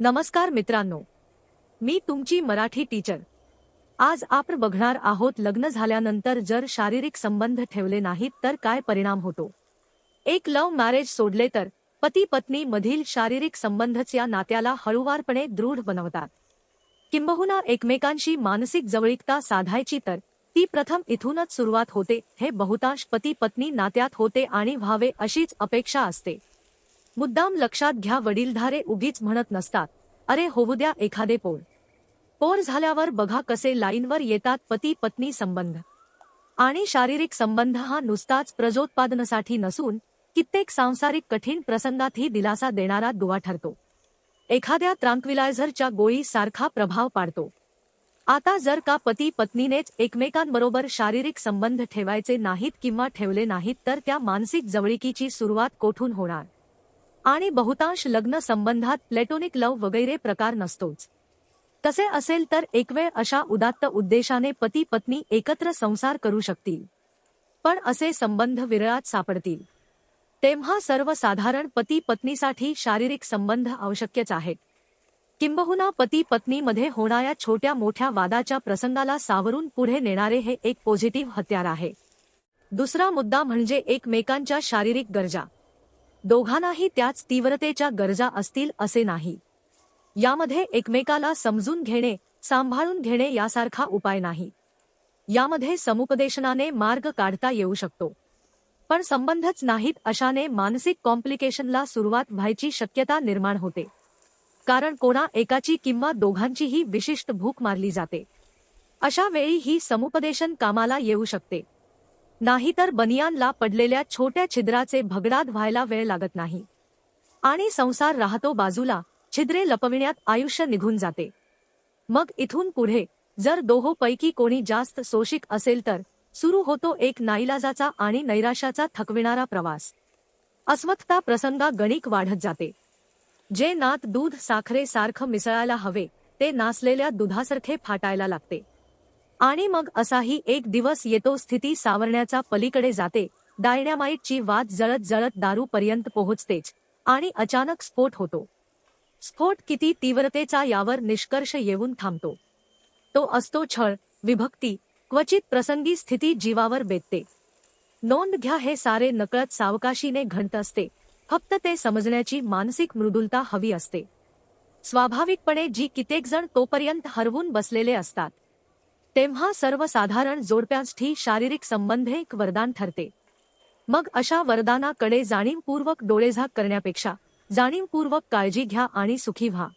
नमस्कार मित्रांनो. मी तुमची मराठी टीचर. आज आपण बघणार आहोत लग्न झाल्यानंतर जर शारीरिक संबंध ठेवले नाहीत तर काय परिणाम होतो? एक लव्ह मॅरेज सोडले तर पती पत्नी मधील शारीरिक संबंधच या नात्याला हळूवारपणे दृढ बनवतात. किंबहुना एकमेकांशी मानसिक जवळीकता साधायची तर ती प्रथम इथूनच सुरुवात होते हे बहुतांश पती पत्नी नात्यात होते आणि व्हावे अशीच अपेक्षा असते. मुद्दाम लक्षात घ्या वडीलधारे उगीच म्हणत नसतात. अरे होऊ द्या एखादे पोर. पोर झाल्यावर बघा कसे लाईनवर येतात पती पत्नी संबंध. आणि शारीरिक संबंध हा नुसताच प्रजोत्पादनासाठी नसून कित्येक सांसारिक कठीण प्रसंगातही दिलासा देणारा दुवा ठरतो. एखाद्या ट्रांक्विलायझरच्या गोळीसारखा प्रभाव पाडतो. आता जर का पती पत्नीनेच एकमेकांबरोबर शारीरिक संबंध ठेवायचे नाहीत किंवा ठेवले नाहीत तर त्या मानसिक जवळीकीची सुरुवात कोठून होणार? आणि बहुतांश लग्न संबंधात प्लेटोनिक लव वगैरे प्रकार नसतोच. तसे असेल तर एकवेळ अशा उदात्त उद्देशाने पती पत्नी एकत्र संसार करू शकतील. पण असे संबंध विरळात सापडतील. तेव्हा सर्वसाधारण पती पत्नीसाठी शारीरिक संबंध आवश्यकच आहेत. किंबहुना पती पत्नीमध्ये होणाऱ्या छोट्या मोठ्या वादाच्या प्रसंगाला सावरून पुढे नेणारे हे एक पॉझिटिव्ह हत्यार आहे. दुसरा मुद्दा म्हणजे एकमेकांच्या शारीरिक गरजा. दोघांनाही त्याच तीव्रतेच्या गरजा असतील असे नाही. यामध्ये एकमेकाला समजून घेणे सांभाळून घेणे यासारखा उपाय नाही. यामध्ये समुपदेशनाने मार्ग काढता येऊ शकतो. पण संबंधच नाहीत अशाने मानसिक कॉम्प्लिकेशनला सुरुवात व्हायची शक्यता निर्माण होते. कारण कोणा एकाची किंवा दोघांचीही विशिष्ट भूक मारली जाते. अशा वेळी ही समुपदेशन कामाला येऊ शकते. नाहीतर बनियानला पडलेल्या छोट्या छिद्राचे भगडाद व्हायला वेळ लागत नाही. आणि संसार राहतो बाजूला छिद्रे लपविण्यात आयुष्य निघून जाते. मग इथून पुढे जर दोहोपैकी कोणी जास्त सोशिक असेल तर सुरू होतो एक नाईलाजाचा आणि नैराशाचा थकविणारा प्रवास. अस्वस्थता प्रसंगा गणिक वाढत जाते. जे नात दूध साखरे सारखं मिसळायला हवे ते नासलेल्या दुधासारखे फाटायला लागते. आणि मग असाही एक दिवस येतो स्थिती सावरण्याचा पलीकडे जाते. डायनॅमाइटची वाद जळत जळत दारूपर्यंत पोहोचतेच. आणि अचानक स्फोट होतो. स्फोट किती तीव्रतेचा यावर निष्कर्ष येऊन थांबतो. तो असतो छळ विभक्ती क्वचित प्रसंगी स्थिती जीवावर बेतते. नोंद घ्या हे सारे नकळत सावकाशीने घंट असते. फक्त ते समजण्याची मानसिक मृदुलता हवी असते. स्वाभाविकपणे जी कित्येक जण तोपर्यंत हरवून बसलेले असतात. तेव्हा सर्वसाधारण जोडप्यांसाठी शारीरिक संबंध एक वरदान ठरते. मग अशा वरदानाकडे जाणीवपूर्वक डोळेझाक करण्यापेक्षा जाणीवपूर्वक काळजी घ्या आणि सुखी व्हा.